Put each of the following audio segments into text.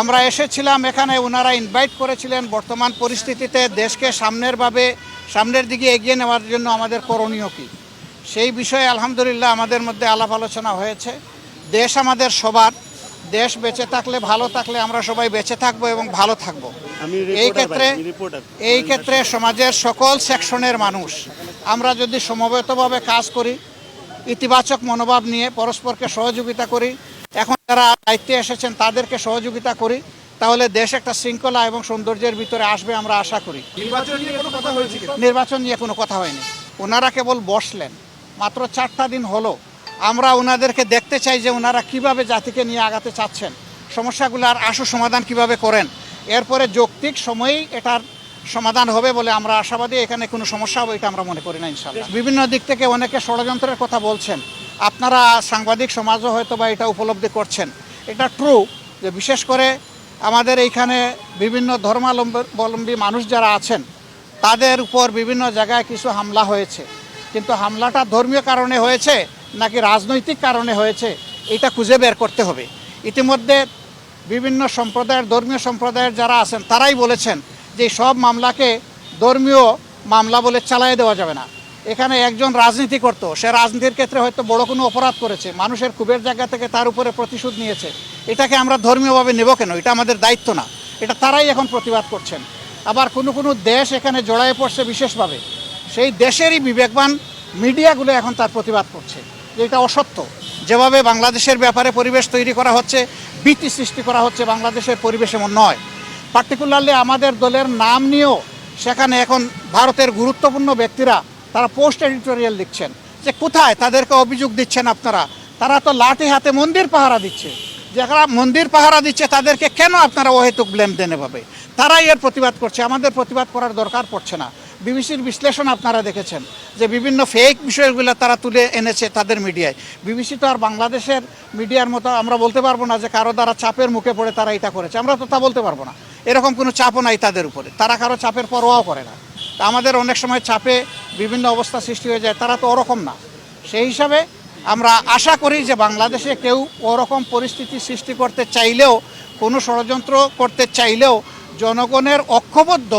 আমরা এসেছিলাম এখানে ওনারা ইনভাইট করেছিলেন বর্তমান পরিস্থিতিতে দেশকে সামনের ভাবে সামনের দিকে এগিয়ে নেওয়ার জন্য আমাদের করণীয় কী? সেই বিষয়ে আলহামদুলিল্লাহ আমাদের মধ্যে আলাপ আলোচনা হয়েছে। দেশ আমাদের সবার দেশ বেঁচে থাকলে ভালো থাকলে আমরা সবাই বেঁচে থাকব এবং ভালো থাকব। এই ক্ষেত্রে। এই ক্ষেত্রে সমাজের সকল সেকশনের মানুষ আমরা যদি সমবেতভাবে কাজ করি ইতিবাচক মনোভাব নিয়ে পরস্পরকে সহযোগিতা করি এখন যারা দায়িত্বে এসেছেন তাদেরকে সহযোগিতা করি। তাহলে দেশ একটা শৃঙ্খলা এবং সৌন্দর্যের ভিতরে আসবে আমরা আশা করি। নির্বাচন নিয়ে কোনো কথা হয়নি। ওনারা কেবল বসলেন। মাত্র চারটা দিন হলো। আমরা ওনাদেরকে দেখতে চাই যে ওনারা কীভাবে জাতিকে নিয়ে আগাতে চাচ্ছেন। সমস্যাগুলোর আশু সমাধান কীভাবে করেন। এরপরে যৌক্তিক সময়েই এটার সমাধান হবে বলে আমরা আশাবাদী। এখানে কোনো সমস্যা হবে এটা আমরা মনে করি না ইনশাল্লাহ বিভিন্ন দিক থেকে অনেকে ষড়যন্ত্রের কথা বলছেন। আপনারা সাংবাদিক সমাজও হয়তো বা এটা উপলব্ধি করছেন। এটা ট্রু যে বিশেষ করে আমাদের এইখানে বিভিন্ন ধর্মাবলম্বী মানুষ যারা আছেন, তাদের উপর বিভিন্ন জায়গায় কিছু হামলা হয়েছে। কিন্তু হামলাটা ধর্মীয় কারণে হয়েছে নাকি রাজনৈতিক কারণে হয়েছে, এটা খুঁজে বের করতে হবে। ইতিমধ্যে বিভিন্ন সম্প্রদায়ের, ধর্মীয় সম্প্রদায়ের যারা আছেন, তারাই বলেছেন যে সব মামলাকে ধর্মীয় মামলা বলে চালিয়ে দেওয়া যাবে না। এখানে একজন রাজনীতি করতো। সে রাজনীতির ক্ষেত্রে হয়তো বড় কোনো অপরাধ করেছে। মানুষের ক্ষোভের জায়গা থেকে তার উপরে প্রতিশোধ নিয়েছে। এটাকে আমরা ধর্মীয়ভাবে নেব কেন? এটা আমাদের দায়িত্ব না। এটা তারাই এখন প্রতিবাদ করছেন। আবার কোনো কোনো দেশ এখানে জড়ায়ে পড়ছে বিশেষভাবে। সেই দেশেরই বিবেকবান মিডিয়াগুলো এখন তার প্রতিবাদ করছে যে এটা অসত্য। যেভাবে বাংলাদেশের ব্যাপারে পরিবেশ তৈরি করা হচ্ছে, ভীতি সৃষ্টি করা হচ্ছে বাংলাদেশের পরিবেশ এমন নয়। পার্টিকুলারলি আমাদের দলের নাম নিয়েও সেখানে এখন ভারতের গুরুত্বপূর্ণ ব্যক্তিরা তারা পোস্ট এডিটোরিয়াল লিখছেন যে কোথায় তাদেরকে অভিযোগ দিচ্ছেন আপনারা? তারা তো লাঠি হাতে মন্দির পাহারা দিচ্ছে। যারা মন্দির পাহারা দিচ্ছে, তাদেরকে কেন আপনারা অহেতুক ব্লেম দেন এভাবে? তারাই এর প্রতিবাদ করছে। আমাদের প্রতিবাদ করার দরকার পড়ছে না। বিবিসির বিশ্লেষণ আপনারা দেখেছেন যে বিভিন্ন ফেক বিষয়গুলো তারা তুলে এনেছে তাদের মিডিয়ায়। বিবিসি তো আর বাংলাদেশের মিডিয়ার মতো আমরা বলতে পারব না যে কারও দ্বারা চাপের মুখে পড়ে তারা এটা করেছে। আমরা তো তা বলতে পারব না। এরকম কোনো চাপও নাই তাদের উপরে। তারা কারও চাপের পরোয়াও করে না। আমাদের অনেক সময় চাপে বিভিন্ন অবস্থা সৃষ্টি হয়ে যায়, তারা তো ওরকম না। সেই হিসাবে আমরা আশা করি যে বাংলাদেশে কেউ ওরকম পরিস্থিতি সৃষ্টি করতে চাইলেও, কোনো ষড়যন্ত্র করতে চাইলেও জনগণের ঐক্যবদ্ধ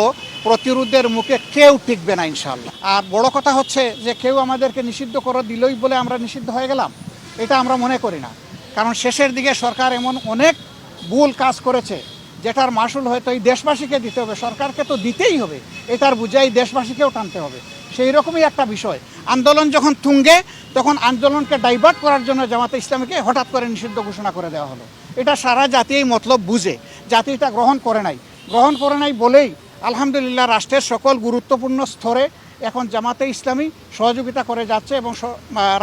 প্রতিরোধের মুখে কেউ টিকবে না ইনশাল্লাহ আর বড় কথা হচ্ছে যে কেউ আমাদেরকে নিষিদ্ধ করে দিলই বলে আমরা নিষিদ্ধ হয়ে গেলাম, এটা আমরা মনে করি না। কারণ শেষের দিকে সরকার এমন অনেক ভুল কাজ করেছে, যেটার মাসুল হয়তো এই দেশবাসীকে দিতে হবে, সরকারকে তো দিতেই হবে, এটার বুঝাই দেশবাসীকেও টানতে হবে। সেই রকমই একটা বিষয়। আন্দোলন যখন তুঙ্গে, তখন আন্দোলনকে ডাইভার্ট করার জন্য জামাতে ইসলামীকে হঠাৎ করে নিষিদ্ধ ঘোষণা করে দেওয়া হলো। এটা সারা জাতি এই মতলব বুঝে। জাতি এটা গ্রহণ করে নাই। গ্রহণ করে নাই বলেই আলহামদুলিল্লাহ রাষ্ট্রের সকল গুরুত্বপূর্ণ স্তরে এখন জামাতে ইসলামী সহযোগিতা করে যাচ্ছে এবং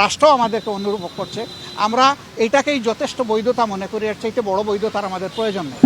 রাষ্ট্র আমাদেরকে অনুভব করছে। আমরা এটাকেই যথেষ্ট বৈধতা মনে করি। এর চাইতে বড় বৈধতার আমাদের প্রয়োজন নেই।